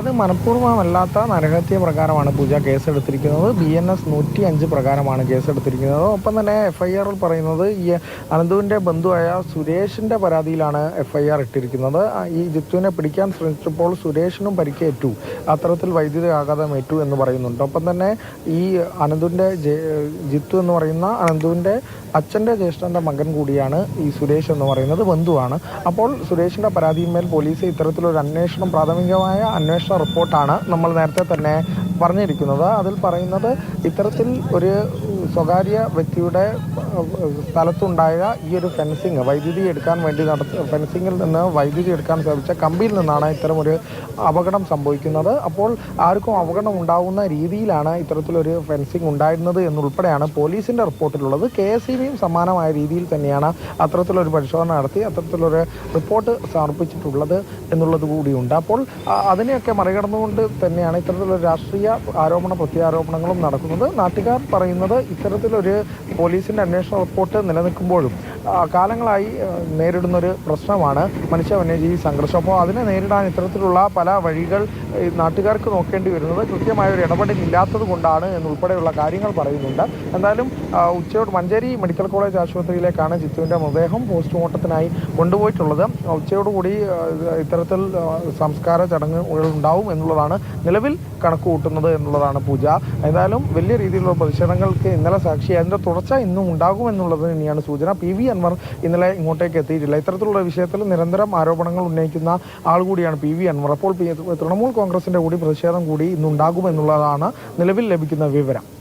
അത് മനഃപൂർവമല്ലാത്ത നരഹത്യ പ്രകാരമാണ് പൂജ കേസെടുത്തിരിക്കുന്നത്. ബി എൻ എസ് നൂറ്റി അഞ്ച് പ്രകാരമാണ് കേസെടുത്തിരിക്കുന്നത്. ഒപ്പം തന്നെ എഫ് ഐ ആറിൽ പറയുന്നത് ഈ അനന്തുവിന്റെ ബന്ധുവായ സുരേഷിന്റെ പരാതിയിലാണ് എഫ് ഐ ആർ ഇട്ടിരിക്കുന്നത്. ഈ ജിത്തുവിനെ പിടിക്കാൻ ശ്രമിച്ചപ്പോൾ സുരേഷിനും പരിക്കേറ്റു. അത്തരത്തിൽ വൈദ്യുതി ആഘാതം ഏറ്റു എന്ന് പറയുന്നുണ്ട്. ഒപ്പം തന്നെ ഈ അനന്തുവിന്റെ ജിത്തു എന്ന് പറയുന്ന അനന്തുവിന്റെ അച്ഛന്റെ ജ്യേഷ്ഠന്റെ മകൻ കൂടിയാണ് ഈ സുരേഷ് എന്ന് പറയുന്നത് ബന്ധുവാണ്. അപ്പോൾ സുരേഷിന്റെ പരാതിയിന്മേൽ പോലീസ് ഇത്തരത്തിലൊരു അന്വേഷണം പ്രാഥമികമായ അന്വേഷണ റിപ്പോർട്ടാണ് നമ്മൾ നേരത്തെ തന്നെ പറഞ്ഞിരിക്കുന്നത്. അതിൽ പറയുന്നത് ഇത്തരത്തിൽ ഒരു സ്വകാര്യ വ്യക്തിയുടെ സ്ഥലത്തുണ്ടായ ഈ ഒരു ഫെൻസിങ് വൈദ്യുതി എടുക്കാൻ വേണ്ടി നടത്ത ഫെൻസിങ്ങിൽ നിന്ന് വൈദ്യുതി എടുക്കാൻ ശ്രമിച്ച കമ്പിയിൽ നിന്നാണ് ഇത്തരം ഒരു അപകടം സംഭവിക്കുന്നത്. അപ്പോൾ ആർക്കും അപകടം ഉണ്ടാവുന്ന രീതിയിലാണ് ഇത്തരത്തിലൊരു ഫെൻസിങ് ഉണ്ടായിരുന്നത് എന്നുൾപ്പെടെയാണ് പോലീസിന്റെ റിപ്പോർട്ടിലുള്ളത്. കെ എസ് ഇ ബിയും സമാനമായ രീതിയിൽ തന്നെയാണ് അത്തരത്തിലൊരു പരിശോധന നടത്തി അത്തരത്തിലൊരു റിപ്പോർട്ട് സമർപ്പിച്ചിട്ടുള്ളത് എന്നുള്ളത് കൂടിയുണ്ട്. അപ്പോൾ അതിനെയൊക്കെ മറികടന്നുകൊണ്ട് തന്നെയാണ് ഇത്തരത്തിലൊരു രാഷ്ട്രീയ ആരോപണ പ്രത്യാരോപണങ്ങളും നടക്കുന്നത്. നാട്ടുകാർ പറയുന്നത് ഇത്തരത്തിലൊരു പോലീസിന്റെ അന്വേഷണ റിപ്പോർട്ട് നിലനിൽക്കുമ്പോഴും കാലങ്ങളായി നേരിടുന്നൊരു പ്രശ്നമാണ് മനുഷ്യ വന്യജീവി സംഘർഷം. അപ്പോൾ അതിനെ നേരിടാൻ ഇത്തരത്തിലുള്ള പല വഴികൾ നാട്ടുകാർക്ക് നോക്കേണ്ടി വരുന്നത് കൃത്യമായ ഒരു ഇടപെടലില്ലാത്തത് കൊണ്ടാണ് എന്നുൾപ്പെടെയുള്ള കാര്യങ്ങൾ പറയുന്നുണ്ട്. എന്തായാലും ഉച്ചയോട് മഞ്ചേരി മെഡിക്കൽ കോളേജ് ആശുപത്രിയിലേക്കാണ് ജിത്തുവിന്റെ മൃതദേഹം പോസ്റ്റ്മോർട്ടത്തിനായി കൊണ്ടുപോയിട്ടുള്ളത്. ഉച്ചയോടുകൂടി കൂടി ഇത്തരത്തിൽ സംസ്കാര ചടങ്ങുകൾ ഉണ്ടാവും എന്നുള്ളതാണ് നിലവിൽ കണക്ക് കൂട്ടുന്നത് എന്നുള്ളതാണ് പൂജ. ഏതായാലും വലിയ രീതിയിലുള്ള പ്രതിഷേധങ്ങൾക്ക് ഇന്നലെ സാക്ഷി. അതിന്റെ തുടർച്ച ഇന്നും ഉണ്ടാകും എന്നുള്ളത് തന്നെയാണ് സൂചന. പി വി അൻവർ ഇന്നലെ ഇങ്ങോട്ടേക്ക് എത്തിയിട്ടില്ല. ഇത്തരത്തിലുള്ള വിഷയത്തിൽ നിരന്തരം ആരോപണങ്ങൾ ഉന്നയിക്കുന്ന ആൾ കൂടിയാണ് പി വി അൻവർ. അപ്പോൾ തൃണമൂൽ കോൺഗ്രസിന്റെ കൂടി പ്രതിഷേധം കൂടി ഇന്നുണ്ടാകും എന്നുള്ളതാണ് നിലവിൽ ലഭിക്കുന്ന വിവരം.